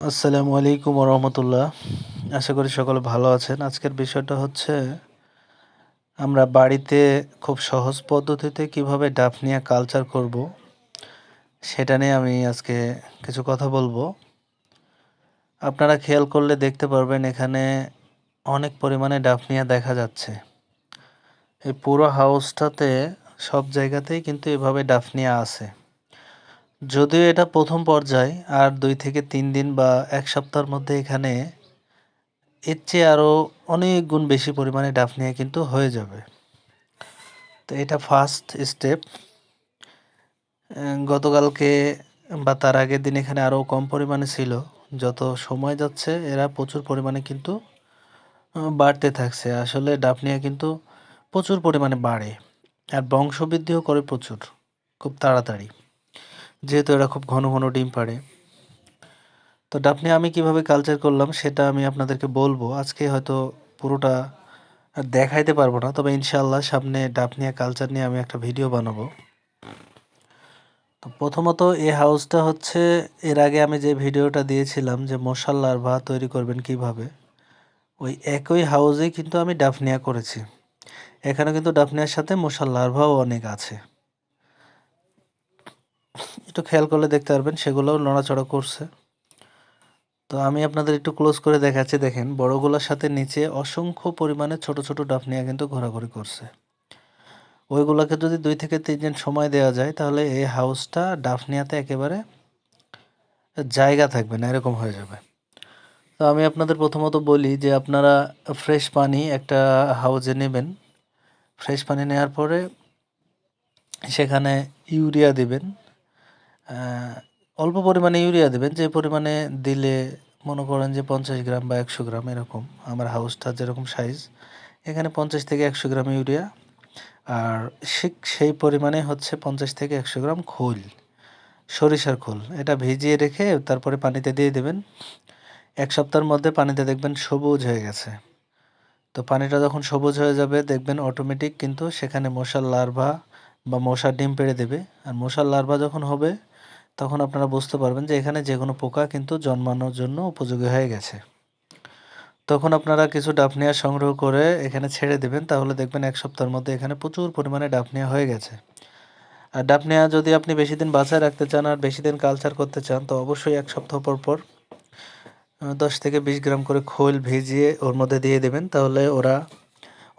আসসালামু আলাইকুম রহমতুল্লাহ আশা করি সকলে ভালো আছেন। আজকের বিষয়টা হচ্ছে, আমরা বাড়িতে খুব সহজ পদ্ধতিতে কীভাবে ডাফনিয়া কালচার করব, সেটা নিয়ে আমি আজকে কিছু কথা বলব। আপনারা খেয়াল করলে দেখতে পারবেন, এখানে অনেক পরিমাণে ডাফনিয়া দেখা যাচ্ছে। এই পুরো হাউসটাতে সব জায়গাতেই কিন্তু এভাবে ডাফনিয়া আছে যদিও এটা প্রথম পর্যায়, আর দুই থেকে তিন দিন বা এক সপ্তাহের মধ্যে এখানে এর চেয়ে আরও অনেক গুণ বেশি পরিমাণে ডাফনিয়া কিন্তু হয়ে যাবে। তো এটা ফার্স্ট স্টেপ গতকালকে বা তার আগের দিন এখানে আরও কম পরিমাণে ছিল। যত সময় যাচ্ছে, এরা প্রচুর পরিমাণে কিন্তু বাড়তে থাকছে। আসলে ডাফনিয়া কিন্তু প্রচুর পরিমাণে বাড়ে, আর বংশবৃদ্ধিও করে প্রচুর, খুব তাড়াতাড়ি। যেহেতু এরা খুব ঘন ঘন ডিম পাড়ে। তো ডাফনি আমি কীভাবে কালচার করলাম সেটা আমি আপনাদেরকে বলব। আজকে হয়তো পুরোটা দেখাইতে পারব না, তবে ইনশাল্লাহ সামনে ডাফনিয়া কালচার নিয়ে আমি একটা ভিডিও বানাবো। তো প্রথমত এই হাউসটা হচ্ছে, এর আগে আমি যে ভিডিওটা দিয়েছিলাম যে মশাল লার্ভা তৈরি করবেন কীভাবে, ওই একই হাউসেই কিন্তু আমি ডাফনিয়া করেছি। এখানে কিন্তু ডাফনিয়ার সাথে মশাল লার্ভাও অনেক আছে। একটু খেয়াল করলে দেখতে পারবেন, সেগুলোও নড়াচড়া করছে। তো আমি আপনাদের একটু ক্লোজ করে দেখাচ্ছি, দেখেন, বড়গুলোর সাথে নিচে অসংখ্য পরিমাণে ছোট ছোট ডাফনিয়া কিন্তু ঘোরাঘুরি করছে। ওইগুলোকে যদি দুই থেকে তিন দিন সময় দেওয়া যায়, তাহলে এই হাউসটা ডাফনিয়াতে একেবারে জায়গা থাকবে না, এরকম হয়ে যাবে। তো আমি আপনাদের প্রথমত বলি যে, আপনারা ফ্রেশ পানি একটা হাউজে নেবেন। ফ্রেশ পানি নেওয়ার পরে সেখানে ইউরিয়া দিবেন। অল্প পরিমাণে ইউরিয়া দেবেন, যে পরিমাণে দিলে মনে করেন যে পঞ্চাশ গ্রাম বা একশো গ্রাম এরকম আমার হাউসটা যেরকম সাইজ এখানে পঞ্চাশ থেকে একশো গ্রাম ইউরিয়া। আর সেই পরিমাণে হচ্ছে পঞ্চাশ থেকে একশো গ্রাম খোল, সরিষার খোল। এটা ভিজিয়ে রেখে তারপরে পানিতে দিয়ে দেবেন। এক সপ্তাহের মধ্যে পানিতে দেখবেন সবুজ হয়ে গেছে। তো পানিটা যখন সবুজ হয়ে যাবে, দেখবেন অটোমেটিক কিন্তু সেখানে মশার লার্ভা বা মশার ডিম পেড়ে দেবে। আর মশার লার্ভা যখন হবে তখন আপনারা বুঝতে পারবেন যে এখানে যে কোনো পোকা কিন্তু জন্মানোর জন্য উপযোগী হয়ে গেছে। তখন আপনারা কিছু ডাফনিয়া সংগ্রহ করে এখানে ছেড়ে দেবেন, তাহলে দেখবেন এক সপ্তাহের মধ্যে এখানে প্রচুর পরিমাণে ডাফনিয়া হয়ে গেছে। আর ডাফনিয়া যদি আপনি বেশি দিন বাঁচায় রাখতে চান আর বেশি দিন কালচার করতে চান, তো অবশ্যই এক সপ্তাহ পর পর দশ থেকে বিশ গ্রাম করে খোল ভিজিয়ে ওর মধ্যে দিয়ে দেবেন, তাহলে ওরা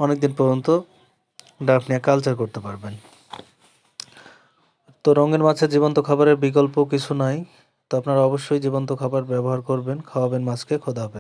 অনেক দিন পর্যন্ত ডাফনিয়া কালচার করতে পারবেন। তো রঙের মাছের জীবন্ত খাবারের বিকল্প কিছু নাই, তো আপনারা অবশ্যই জীবন্ত খাবার ব্যবহার করবেন, খাওয়াবেন মাছকে, খোদা হবে